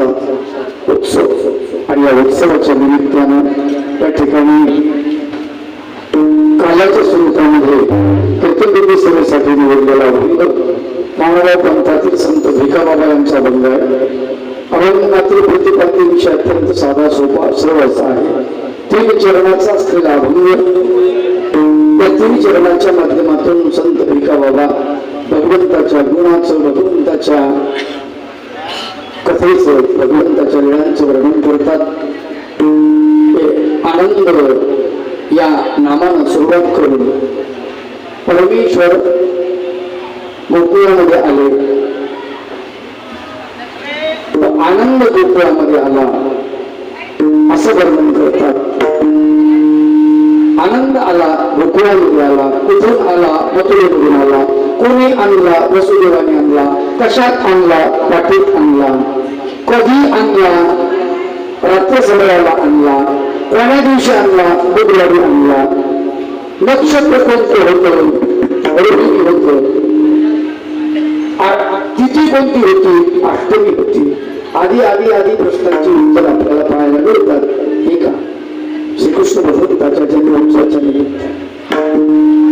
अवतार उत्सव. आणि या उत्सवाच्या निमित्तानं त्या ठिकाणी कालाच्या स्वरूपामध्ये प्रतिनिधी सभेसाठी निवडलेला भंग मानवा पंथातील संत भिकाबाबा यांचा भंग आहे. अभंगातील प्रतिपाद्य विषय अत्यंत साधा सोपा सरळ आहे. तीन चरणाचा असलेला अभंग या तीन चरणाच्या माध्यमातून संत भिकाबाबा भगवंताच्या गुणाचं भगवंताच्या कथेचं भगवंताच्या लिळांचं वर्णन करतात. आनंद या नामानं सुरुवात करून परमेश्वर गोकुळामध्ये आले. तो आनंद गोकुळामध्ये आला. असं वर्णन करतात. आनंद आला गोकुळामध्ये आला कुठून आला मथुरेमधून आला. कोणी आणला वसुदेवाने आणला कशात आणला पाठीत आणला? कधी आणला? रात्र समयाला आणला. कोण्या दिवशी आणला बुधवारी आणला. नक्षत्र कोणतं होतं रोहिणी होतं तिथी कोणती होती? अष्टमी होती. आधी आधी आधी प्रश्नांची उत्तर आपल्याला पाहायला मिळतात. हे का? श्रीकृष्ण भगवंताच्या जन्मोत्सवाच्या निमित्त.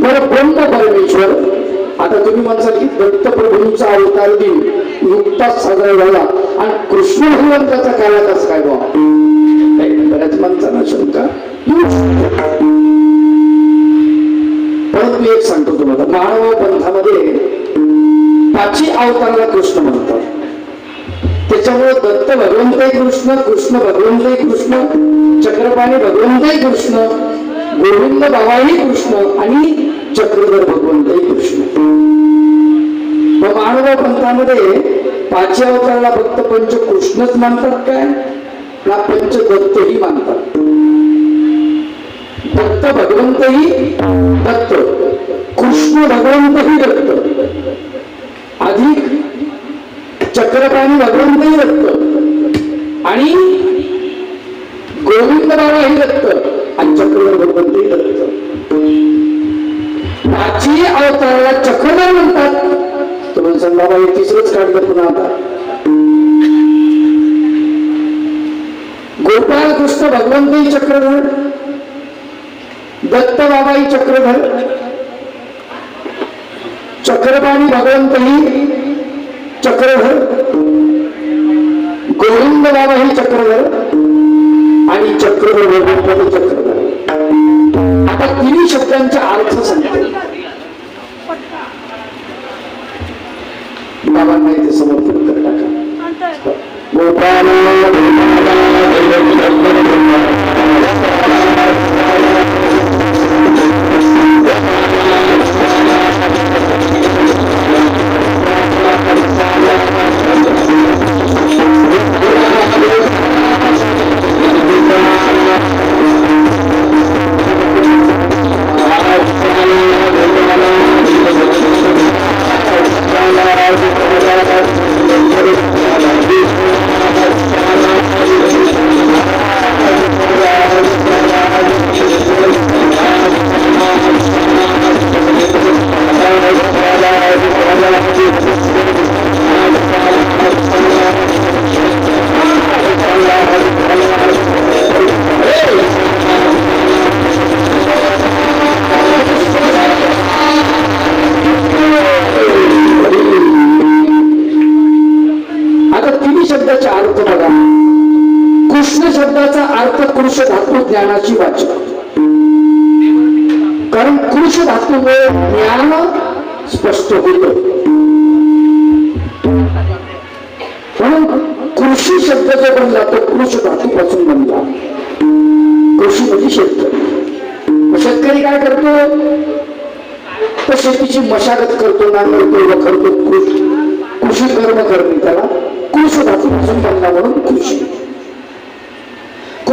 पर ब्रह्म परमेश्वर आता तुम्ही म्हणसाल की दत्तप्रभूंचा अवतार दिन नुकताच साजरा झाला. आणि कृष्ण भगवंताचा काळा असं काय बाबा बऱ्याच माणसांना शंका. परंतु एक सांगतो तुम्हाला मानव पंथामध्ये पाचवी अवताराला कृष्ण म्हणतात. त्याच्यामुळे दत्त भगवंतही कृष्ण कृष्ण भगवंतही कृष्ण चक्रपाणी भगवंतही कृष्ण गोविंद बाबाही कृष्ण आणि चक्रधर भगवंतही कृष्ण. मग मानव पंथामध्ये पाचव्या अवताराला फक्त पंच कृष्णच मानतात काय? ना पंच दत्तही मानतात? दत्त भगवंतही दत्त कृष्ण भगवंतही दत्त अधिक चक्रपाणी भगवंतही दत्त आणि गोविंद बाबाही दत्त आणि चक्रधर भगवंतही दत्त जी अवताराला चक्रधर म्हणतात. तुम्ही बाबा हे तिसरंच काढलं पुन्हा आता गोपाळ कृष्ण भगवंतही चक्रधर दत्त बाबाई चक्रधर चक्रपाणी भगवंतही चक्रधर गोविंद बाबाही चक्रधर आणि चक्रधर भगवंत चक्रधर. आता तिन्ही शब्दांचा अर्थ सांगते बाबांना इथे समर्पण कर टाका गोपाल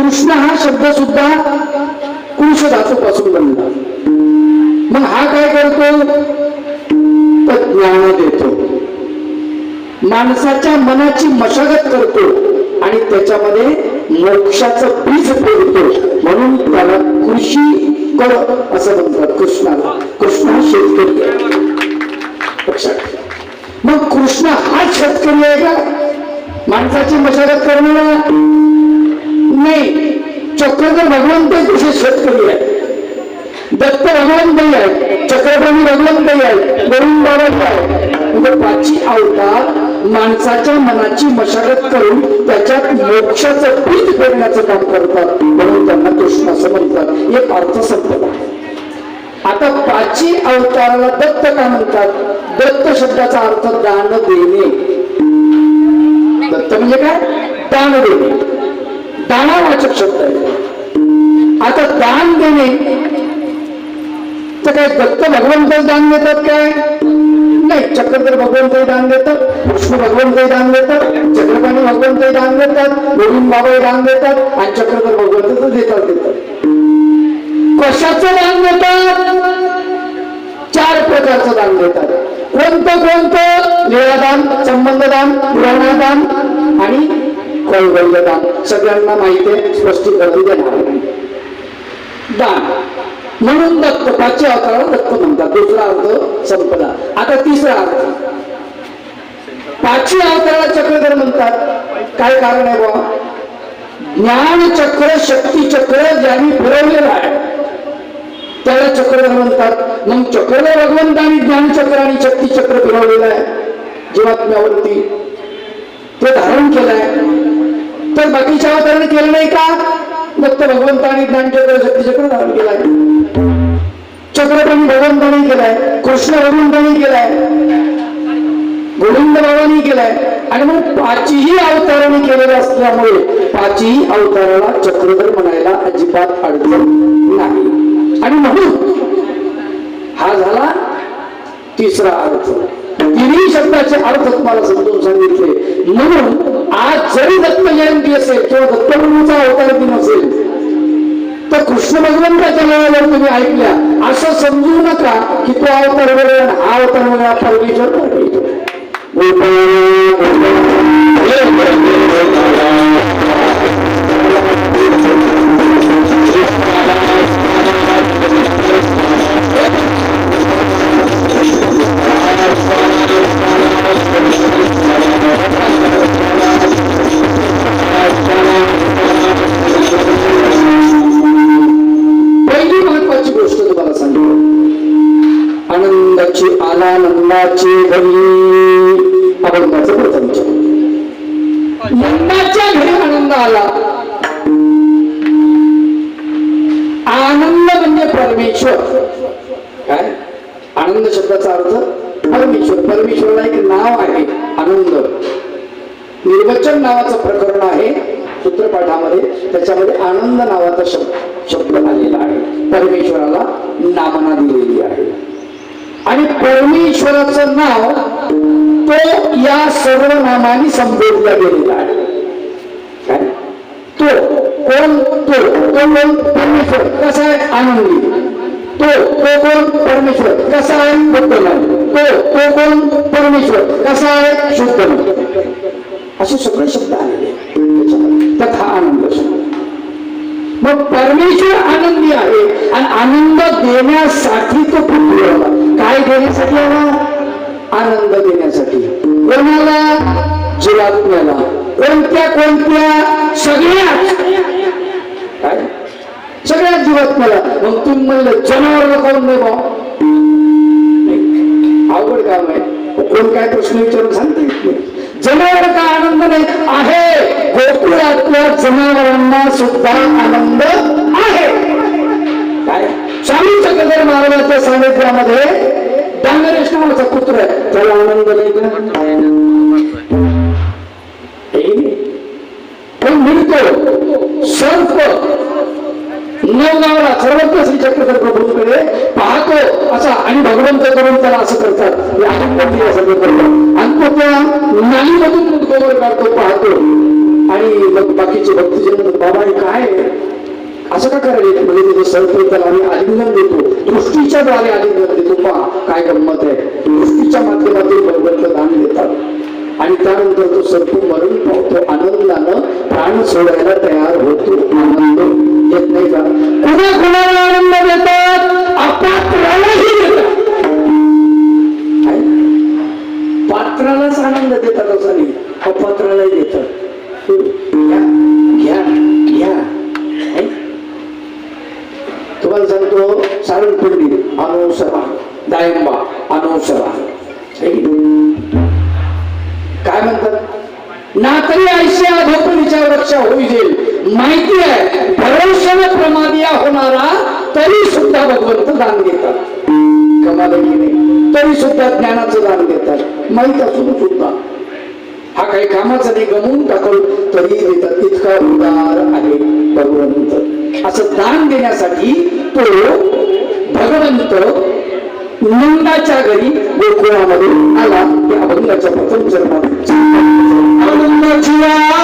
कृष्ण हा शब्द सुद्धा कृष धातूपासून बनला. मग हा काय करतो? तर ज्ञान देतो. माणसाच्या मनाची मशागत करतो आणि त्याच्यामध्ये मोक्षाचं बीज पेरतो म्हणून त्याला कृषी कर असं म्हणतात कृष्णाला. कृष्ण हा शेतकरी आहे. लक्षात मग कृष्ण हा शेतकरी आहे का? माणसाची मशागत करणारा? नाही. चक्रधर भगवंत कृषी शेतकरी आहे दत्त भगवंतही आहे चक्रवर्ती भगवंतही आहे वरुण बाबाही आहे म्हणजे पाची अवतार माणसाच्या मनाची मशागत करून त्याच्यात मोक्षाचं पीठ करण्याचं काम करतात. म्हणून त्यांना कृष्ण असं म्हणतात. एक अर्थ आहे. आता पाची अवताराला दत्त का म्हणतात? दत्त शब्दाचा अर्थ दान देणे. दत्त म्हणजे काय? दान देणे. दानावाचक शब्द आहे. आता दान देणे तर काय दत्त भगवंत दान देतात काय? नाही चक्रधर भगवंतही दान देतात विष्णू भगवंतही दान देतात चक्रपाणी भगवंतही दान देतात गोविंद बाबाही दान देतात आणि चक्रधर भगवंत तर देतात देतात. कशाचं दान देतात? चार प्रकारचं दान देतात. कोणतं कोणतं? लीळादान संबंधदान पुराणादान आणि कैवल्यदान सगळ्यांना माहिती आहे स्पष्टीकरण देणार दान म्हणून दत्त पाचव्या अकराला दत्त म्हणतात. दुसरा अर्थ संपदा आता तिसरा अर्थ. पाचव्या अवताराला चक्रधर म्हणतात. काय कारण आहे बाबा ज्ञान चक्र शक्ती चक्र ज्यांनी फिरवलेलं आहे. त्याला चक्रधर म्हणतात. मग चक्रधर भगवंतांनी ज्ञानचक्र आणि शक्ती चक्र फिरवलेलं आहे. जीवात्म्यावरती. ते धारण केलंय. तर बाकीच्या अवताराने केलं नाही का? दत्त भगवंतांनी ज्ञानचक्र शक्तीचक्र धारण केलाय. चक्रपणी भगवंताने केलाय कृष्ण भगवंताने केलाय गोविंद बाबांनी केलाय. आणि मग पाचही अवताराने केलेलं असल्यामुळे पाचही अवताराला चक्रधर म्हणायला अजिबात अडचण नाही. आणि म्हणून हा झाला तिसरा अर्थ तिन्ही शब्दाचे अर्थ तुम्हाला समजून सांगितले. म्हणून आज जरी दत्त जयंती असेल किंवा दत्तप्रभूचा अवतार दिन असेल तर कृष्ण भगवंताच्या नावावर तुम्ही ऐकल्या. असं समजू नका की तो अवतार वेळ हा अवतार वेळ परमेश्वर परमेश्वर परमेश्वराचं नाव तो या सर्व नामाने संबोधला गेलेला आहे. काय? तो कोण? तो तो कोण? परमेश्वर. कसा आहे आनंदी? तो तो कोण? परमेश्वर. कसा आहे बद्दल तो तो कोण? परमेश्वर. कसा आहे शुद्ध असे सगळे शब्द आलेले तथा आनंद मग परमेश्वर आनंदी आहे आणि आनंद देण्यासाठी तो पृथ्वीवर आला. काय देण्यासाठी आला? आनंद देण्यासाठी. कोणाला? जीवात्म्याला कोणत्या कोणत्या? सगळ्यात. काय? सगळ्यात जीवात्म्याला मग तुम्ही म्हणलं जनावर कोण नाही भाऊ अवघड काम आहे. कोण काय प्रश्न विचारून सांगता येत नाही. जनावर का आनंद नाही? आहे. गोकुळातल्या जनावरांना सुद्धा आनंद स्वामी महाराजांच्या सानिध्यामध्ये डांगर नावाचा पुत्र आहे. त्याला आनंद पण मिळतो सर्व नवगावला सर्वत्र श्री चक्रधर प्रभूंकडे पाहतो. असा आणि भगवंत करून त्याला असं करतात. हे आनंद सगळं करतात. आणि तो त्या नालीमधून गोबर काढतो पाहतो. आणि मग बाकीचे भक्तजन बाबा हे काय? असं का करायला म्हणजे तुझं सर्वप्रथम आम्ही आलिंगन देतो. दृष्टीच्या द्वारे आलिंगन देतो. पहा काय गंमत आहे. दृष्टीच्या माध्यमातून भगवंत दान देतात. आणि त्यानंतर तो सर्प मरण पावतो. आनंदानं प्राण सोडायला तयार होतो. आनंद येत नाही का? कुणा कुणाला आनंद देतात? अपात्रालाही देतात. पात्रालाच आनंद देतात असं नाही. अपात्रालाही देतात. नंदाच्या घरी गोकुळामध्ये आला त्या अभंगाच्या प्रथम चरणात आनंदाची आला,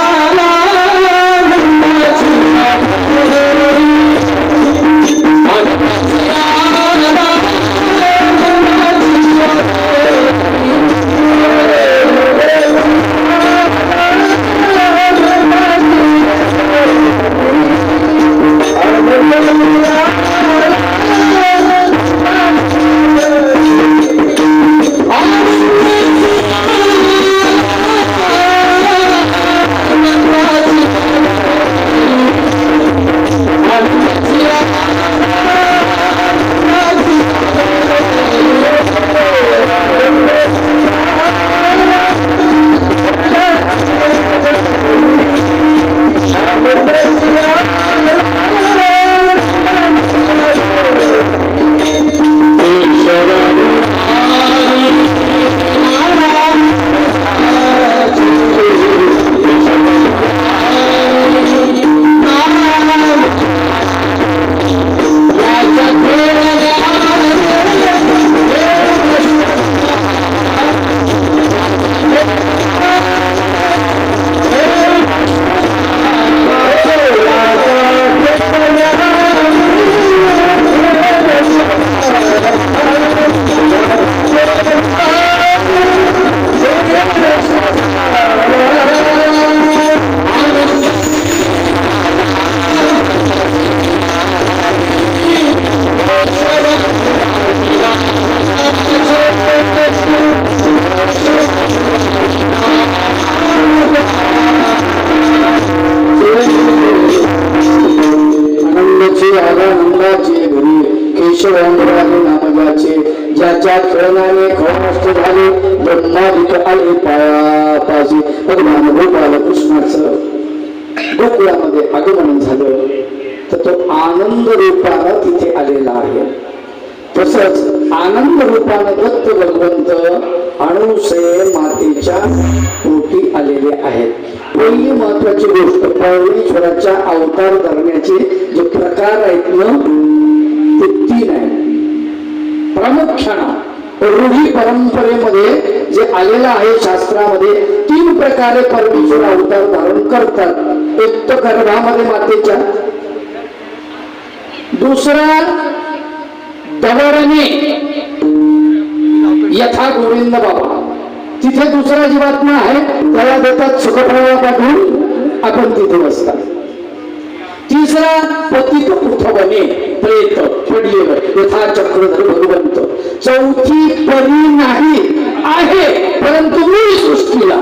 खवनष्ट झाले ब्रह्मादिक आले पायापाशी भगवान गोपाल कृष्णाचं गोकुळामध्ये आगमन झालं. तर तो आनंद रूपानं तिथे आलेला आहे. तसंच आनंद रूपानं दत्त भगवंत अणुसय मातेच्या पोटी आलेले आहेत. पहिली महत्वाची गोष्ट परमेश्वराच्या अवतार धरण्याचे जे प्रकार आहेत ना ते तीन आहेत. प्रामुख्यानं रूढी परंपरेमध्ये जे आलेलं आहे शास्त्रामध्ये तीन प्रकारे परमेश्वर अवतार धारण करतात. एक तर गर्भामध्ये मातेच्या दुसरा दवरणे यथा गोविंद बाबा. तिथे दुसरा जीवात्मा आहे त्याला देतात सुखप्रवा पाठवून आपण तिथे बसतात. तिसरा पतित उठवणे प्रेत पडलेलं यथा चक्रधर भगवंत. चौथी परी नाही आहे परंतु मी सृष्टीला.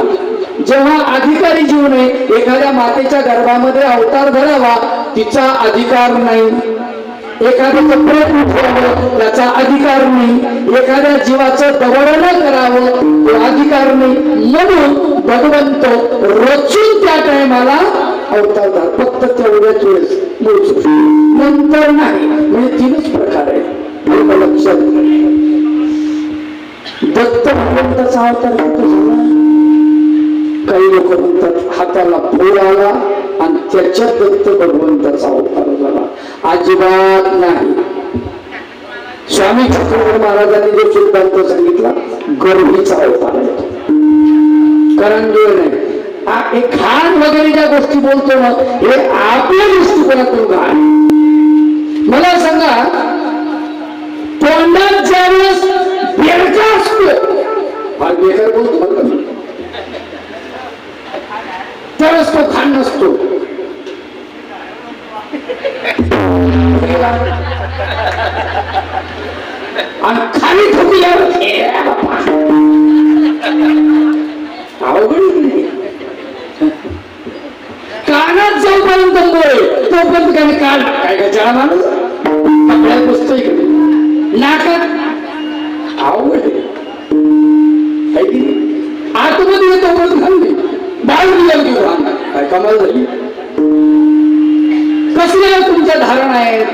जेव्हा अधिकारी जीवने एखाद्या मातेच्या गर्भामध्ये अवतार धरावा तिचा अधिकार नाही. एखाद्याचं प्रेत उठवावं त्याचा अधिकार नाही. एखाद्या जीवाचं दवडण करावं तो अधिकार नाही. म्हणून भगवंत रचून त्या टायमाला अवतार फक्त तेवढ्याच वेळेस मूळ नंतर नाही. म्हणजे तीनच प्रकार आहे लक्षात दत्त भगवंताचा अवतार काही लोक म्हणतात हाताला फोड आला आणि त्याच्यात दत्त भगवंताचा अवतार झाला. अजिबात नाही. स्वामी छत्रपती महाराजांनी जो सिद्धांत सांगितला गर्भीचा अवतार आहे. कारण जो नाही. हे घाण वगैरे ज्या गोष्टी बोलतो ना हे आपल्या दृष्टिकोनातून घाण. मला सांगा तोंडात ज्यावेळेस बेडका असतो फार बेकार बोलतो त्यावेळेस तो खाण नसतो. आणि खाली ठोकल्यावर अवघड आहे की बोल तोपर्यंत काही काल? काय काय चहा माणूस? आपल्याला बसतो इकडे नाकात? आवड आतमध्ये येतो पण घालली बाहेर दिलं की घाण. काय कमाल झाली. कसल्या तुमच्या धारणा आहेत?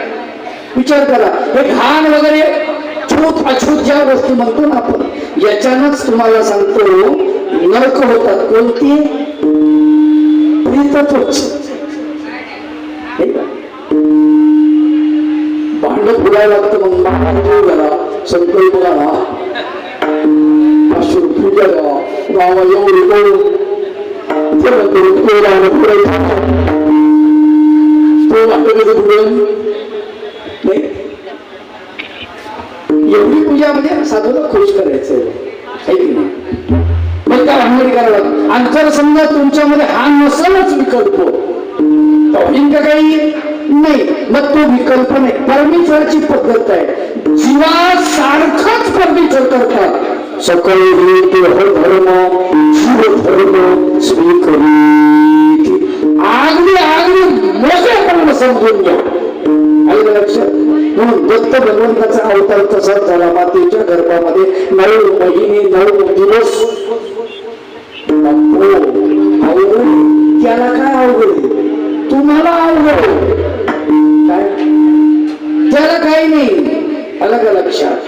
विचार करा. हे घाण वगैरे छूत अछूत ज्या गोष्टी म्हणतो ना आपण याच्यानंच तुम्हाला सांगतो नरक होतात कोणती? प्रीतत्वच. का? भांड फुलायला लागतं मग महादेव झाला संकल्प झाला पाचशे रुपये द्या रामा एवढे करून ते म्हणतो तो रामा फुलायचा. तो नाही? एवढी पूजा म्हणजे साधूला खुश करायचं. आहे की नाही? मग काय भांगडी करायला लागतं. समजा तुमच्यामध्ये हा नसलच विकल्प का काही नाही मग तो विकल्प नाही. परमेश्वराची पद्धत आहे. जीवा सारखंच परमेश्वर करतात सकाळी ते हर धर्म शिव धर्म स्वीकरी. आगदी आगदी मोठ्यापणानं समजून घ्या. आलं लक्षात म्हणून दत्त भगवंताचा अवतार तसाच झाला मातेच्या गर्भामध्ये. नऊ महिने नऊ दिवस. आहे. त्याला काय अवघड? तुम्हाला. काय? त्याला काही नाही का लक्षात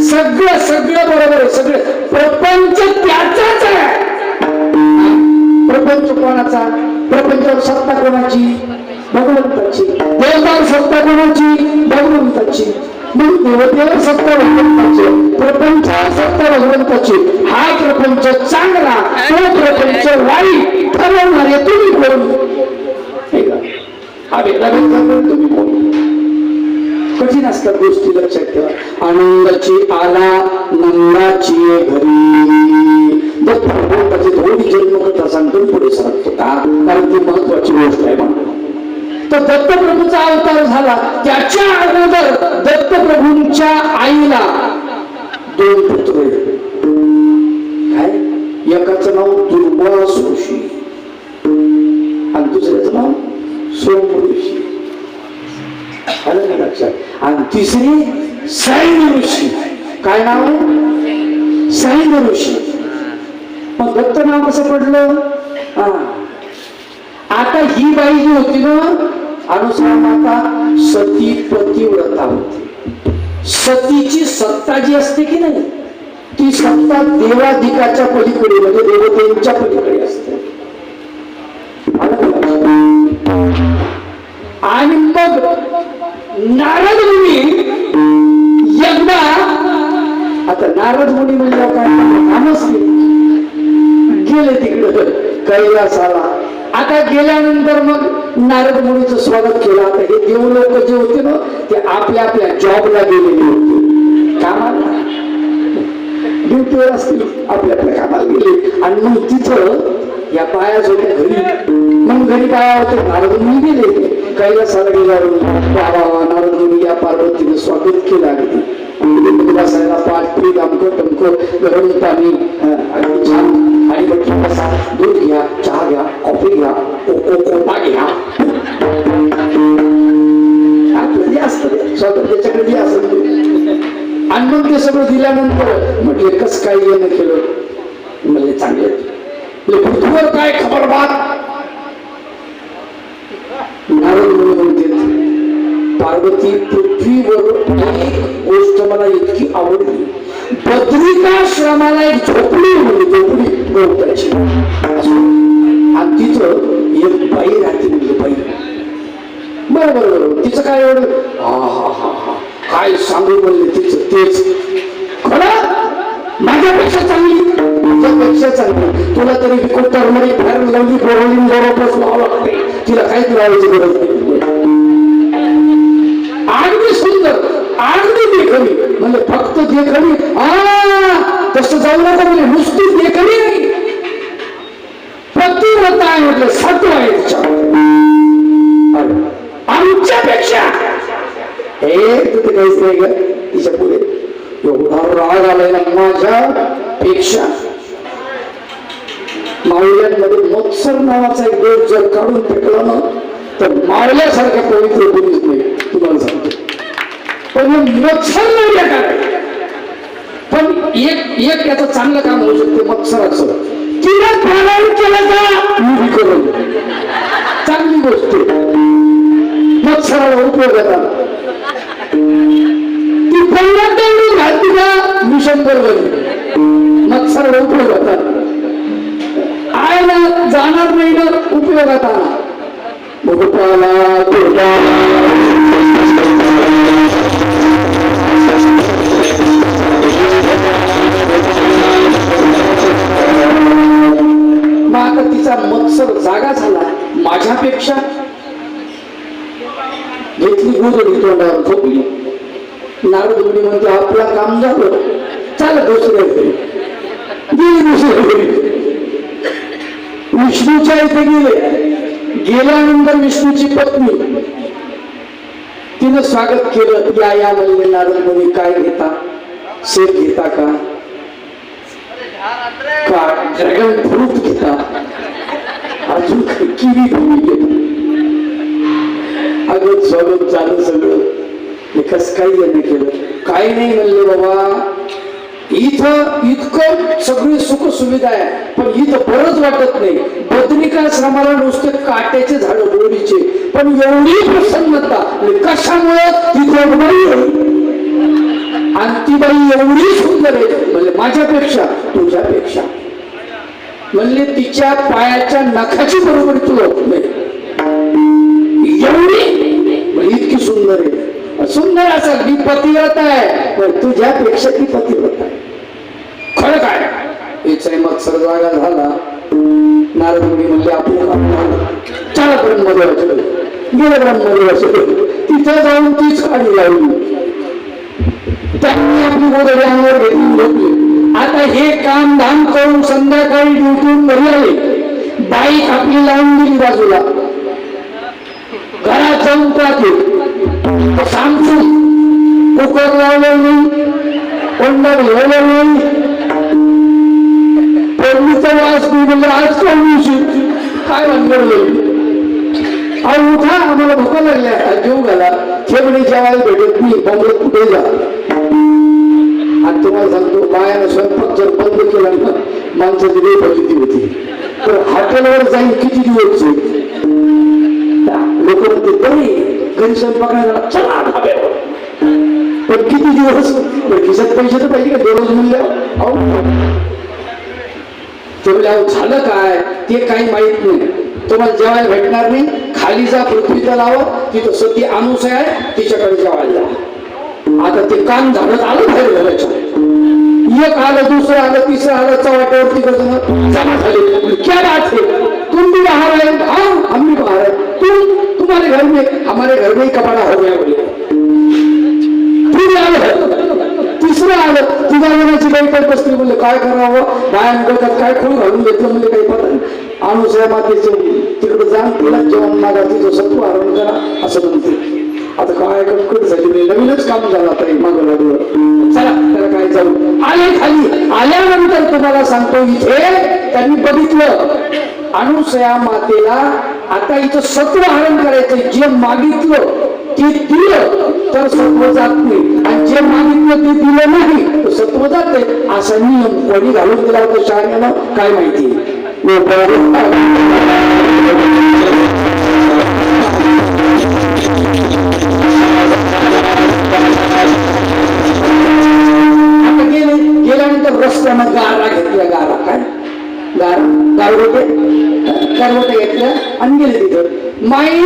सगळं सगळं बरोबर आहे सगळं. प्रपंच त्याचाच आहे. प्रपंच कोणाचा? प्रपंचावर सत्ता कोणाची? भगवंताची. देवतावर सत्ता कोणाची? भगवंताची. मग देवतेवर सत्ता भगवंताची. प्रपंचावर सत्ता भगवंताची. हा प्रपंच चांगला तो प्रपंच वाईट ठरवणारे तुम्ही कोण? हे का? हा तुम्ही कोण कठीण असतात गोष्टी लक्षात ठेवा आनंदाची आला नंदाची घरी दत्त भगवंताची थोडी जन्मकथा सांगतो पुढे सांगतो का कारण ती महत्वाची गोष्ट आहे म्हणून तर दत्तप्रभूचा अवतार झाला त्याच्या अगोदर दत्तप्रभूंच्या आईला दोन पुत्र तिसरी सैन्य ऋषी. काय नाव? आहे सैन ऋषी. मग दत्त नाव कसं पडलं? हा. आता ही बाई जी होती ना अनुसार माता सती पतिव्रता होती. सतीची सत्ता जी असते की नाही ती सत्ता देवाधिकाच्या पलीकडे म्हणजे देवतेच्या पलीकडे असते. नारद मुनी म्हणजे काय? कामच गेले तिकडं. कैलासाला. आता गेल्यानंतर मग नारद मुनीचं स्वागत केलं. आता हे देव लोक जे होते ना ते आपल्या आपल्या जॉबला गेलेले होते. कामाला. ड्युटीवर असतील आपल्या आपल्या कामाला गेले. आणि मग तिथं या पाया होत्या घरी मग घरी पाया होते नारद मुनी गेले. कैलासाला गेल्यावर बाबा नारद मुनी या पार्वतीने स्वागत केलं अगदी आणि पाठ पीठ अमकं टमकं गरम पाणी आणि छान आणि म्हटलं कसा दूध घ्या चहा घ्या कॉफी घ्या कोको कोपा घ्या आपलं असतं ते, जे असेल आणि मग ते सगळं दिल्यानंतर म्हटले कस काय येणं केलं म्हणले चांगले पृथ्वीवर काय खबर बात नारद म्हणून म्हणते पार्वती पृथ्वीवर एक गोष्ट मला इतकी आवडली. बद्रिकाश्रमाला एक झोपडी होती झोपडी. हो, गवताची आणि तिथं एक बाई राहते म्हणजे बाई. बरं बरं बरं तिचं काय एवढं? हा हा हा हा. काय सांगू बोलले तिचं? तेच. खरं? माझ्यापेक्षा चांगली. माझ्यापेक्षा चांगली. तुला तरी विकून टर्मरी फॅर लावली बोरवली बरोबर लावावं लागते तिला काहीच लावायची गरज म्हणजे फक्त देखणी आ तसं जाऊ नका म्हणजे नुसती जे करी प्रतिव्रता आहे म्हटलं सत्व आहे आमच्यापेक्षा हे तिथे काहीच नाही ग तिच्या पुढे. एवढा राग आलाय ना माझ्या पेक्षा. मावळ्यांमध्ये मत्सर नावाचा एक दोष जर काढून फेकला ना तर मावल्यासारखा पवित्र कोणीच नाही तुम्हाला सांगतो. पण हे मत्सर नाही काय पण एक एक त्याचं चांगलं काम होऊ शकते मत्सराचं. तिला प्राणायाम केलं का मी करून. चांगली गोष्ट आहे. मत्सराला उपयोगात आला ती पहिल्यांदा दंडून घालती का मिशन बरोबर. बनली मत्सराला उपयोगात आला आयला जाणार नाही ना उपयोग आला भूपाला गोपाला आता मत्सर जागा झाला माझ्यापेक्षा. घेतली गोधडी तोंडावर झोपली. नारद मुनी म्हणते आपला काम झालं. चाल दुसऱ्या घरी. गेली दुसऱ्या घरी. विष्णूच्या इथे गेले. गेल्यानंतर विष्णूची पत्नी. तिनं स्वागत केलं या या म्हणले नारद मुनी काय घेता? सेब घेता का? का ड्रॅगन फ्रूट घेता अजून काही किवी अगं स्वागत झालं सगळं हे कस काही यांनी केलं. काही नाही म्हणले बाबा इथं इतकं सगळी सुख सुविधा आहे पण इथं बरंच वाटत नाही. बदनिकाश्रमाला नुसते काट्याचे झाड डोळीचे पण एवढी प्रसन्नता कशामुळे तिथं बाई आणि ती बाई एवढी सुंदर आहे. म्हणजे माझ्यापेक्षा तुझ्यापेक्षा. म्हणले तिच्या पायाच्या नखाची बरोबर तुला होत नाही एवढी? इतकी सुंदर आहे. सुंदर असं मी पतिव्रता आहे. पण तुझ्यापेक्षा ती पतिव्रता आहे. खरं काय? याचा मत्सर जागा झाला. नारद मुनी म्हणजे आपलं काम ब्रह्मदेव चला गेलं ब्रह्मदेव ब्रह्मदेवाच्या तिथं जाऊन तीच काढी लावली. त्यांनी आपली गोदडी अंगावर घेतली. आता हे काम धाम करून संध्याकाळी ड्युटीहून घरी आले बाईक आपली लावून दिली बाजूला. घरात जाऊन पाहते. सांगतो. कुकर लावलं नाही. कोंडा घेवलं नाही. फोडणीचा वास मी आज कोण दिवशी काय अंगडलं अहो उठा. आम्हाला भूका लागल्या. जेव घाला. खेळणी जेवायला भेटत मी बंगल्यात कुठे जा? माणसाची लई प्रसिद्धी होती. तर हॉटेलवर जाईल किती दिवस लोक म्हणते तरी घरी स्वयंपाक चला ढाब्यावर पण किती दिवस? खिशात पैसे तर पाहिजे का? दररोज म्हणल्यावर अहो. झालं काय? ते काही माहीत नाही. तुम्हाला जेवायला भेटणार नाही. खाली जा पृथ्वीचा लावा. तिथं सती अनुसय आहे. तिच्याकडे जेवायला आता ते काम झालं आलं बाहेर घराच्या एक आलं दुसरं आलं तिसरं आलं चव्हाट्यावरती कसं जमा झाले. क्या बात है? तुम भी बाहर आए हाँ हम भी बाहर आए तुम तुम्हारे घर में हमारे घर में ही कपड़ा हो गया बोले। फिर आलं तिसरं आलं तिघा जणांची काही काही बसली म्हणले काय करावं हो? बाया डोक्यात काय खूळ घालून घेतलं म्हणजे काही पता नाही. अनुसया मातेचे तिकडे जाण तिला जेवण मागा तिचं सत्व आराम करा असं म्हणते. आता काय कटकट झाली नाही? नवीनच काम झालं आता मागं लागलं चला त्याला काय जाऊ? आले खाली. आल्यानंतर तुम्हाला सांगतो इथे त्यांनी बघितलं. अनुसया मातेला आता इथं सत्र हरण करायचं जे मागितलं ते दिलं तर सत्व जात नाही. आणि जे मागितलं ते दिलं नाही तर सत्व जाते असा नियम कोणी घालून दिला होता शहाण्यानं? काय माहिती? रस्त्यानं गारा घेतल्या गारा काय गारा गारवटे गारवटे घेतल्या आणि गेले तिथं माई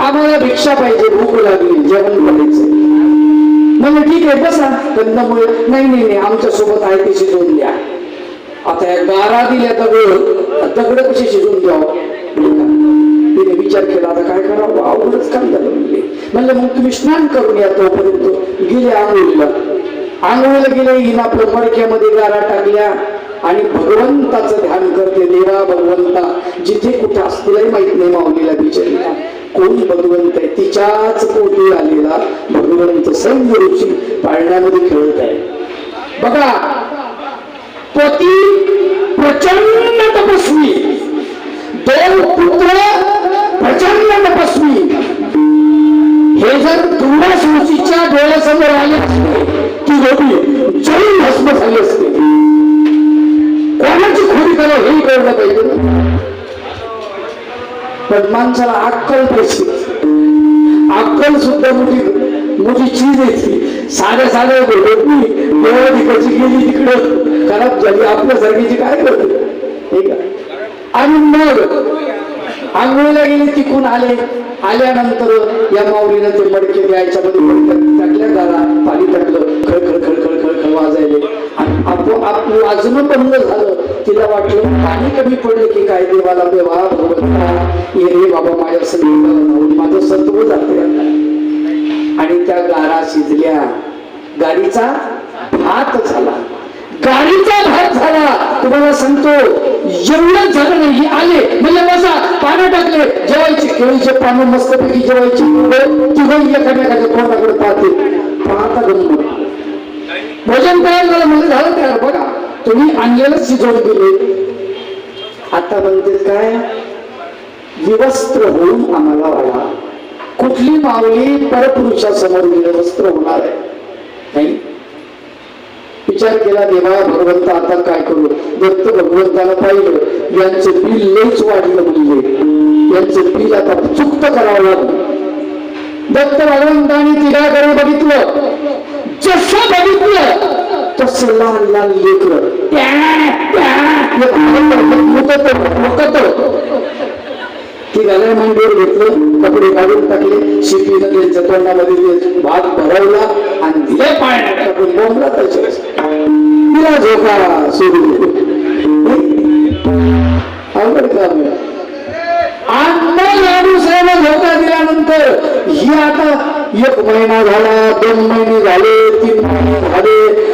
आम्हाला भिक्षा पाहिजे भूक लागली जेवण बोलायचं म्हणलं ठीक आहे बसा कंदमुळे नाही नाही नाही आमच्यासोबत आहे ते शिजवून द्या आता या गारा दिल्या दगड दगड कशी शिजवून द्यावं तिने विचार केला आता काय करावं? अवघडच काम झालं म्हणले म्हणलं मग तुम्ही स्नान करून या तोपर्यंत. गेले आंघोळीला. आंघोळीला गेले हिनं आपल्या मडक्यामध्ये गारा टाकल्या आणि भगवंताचं ध्यान करते. देवा भगवंता जिथे कुठे असतीलही माहीत नाही माऊलीला बिचारीला. कोण भगवंत आहे? तिच्याच पोटी आलेला भगवंत संग रुची पाळण्यामध्ये खेळत आहे. बघा पती प्रचंड तपस्वी. दोन पुत्र प्रचंड तपस्वी. हे जर तुंबा सुशीच्या डोळ्यासमोर आले असते ती दोघी जळून भस्म झाली असते. कोणाची खोरी करा हे कळलं पाहिजे पण माणसाला अक्कल पैसे अक्कल सुद्धा मुली मोठी चीज येते साध्या साध्या गोष्टी देवा तिकडची गेली तिकडं. खराब झाली आपल्यासारखीची काय करते? आणि मग आंघोळीला गेले तिकून आले. आल्यानंतर या माऊलीनं ते मडके द्यायच्या मध्ये टाकल्या गाला पाणी टाकलं खळखळ खळखळ खळखळ वाजायले. आणि आपो वाजणं बंद झालं. तिला वाटलं पाणी कमी पडलं की काय देवाला देवा भगवंता ये रे बाबा माझ्या सगळी माझं सत्व जाते आणि त्या गारा शिजल्या. गाडीचा भात झाला. गाडीचा भाग झाला. तुम्हाला सांगतो एवढं झालं नाही हे आले. म्हणजे बसा पानं टाकले. जेवायची केळीचे पानं मस्तपैकी जेवायची तिघही एखाद्याकडे कोणाकडे पाहते. पाहता गरीब भोजन तयार झालं म्हणजे झालं तयार बघा तुम्ही आणलेलं शिजवून दिले. आता म्हणते काय? विवस्त्र होऊन आम्हाला वाढा. कुठली माऊली परपुरुषासमोर विवस्त्र होणार आहे? नाही? विचार केला देवा भगवंत आता काय करू? दत्त भगवंताला पाहिलं यांचं बिल लईच वाढलं म्हणजे यांचं बिल आता चुक्त करावं लागलं. दत्त भगवंताने तिघाकडे बघितलं. जसं बघितलं तस लहान लहान लेकर. ती गाण्या मांडीवर घेतलं कपडे काढून टाकले शिपीनं त्यांच्या तोंडामध्ये भात भरवला आणि दिले पाण्यात. टाकून बोंबला तिला झोका सोडून. अवघड काम दुसऱ्याला धोका दिल्यानंतर ही आता एक महिना झाला दोन महिने झाले तीन महिने झाले.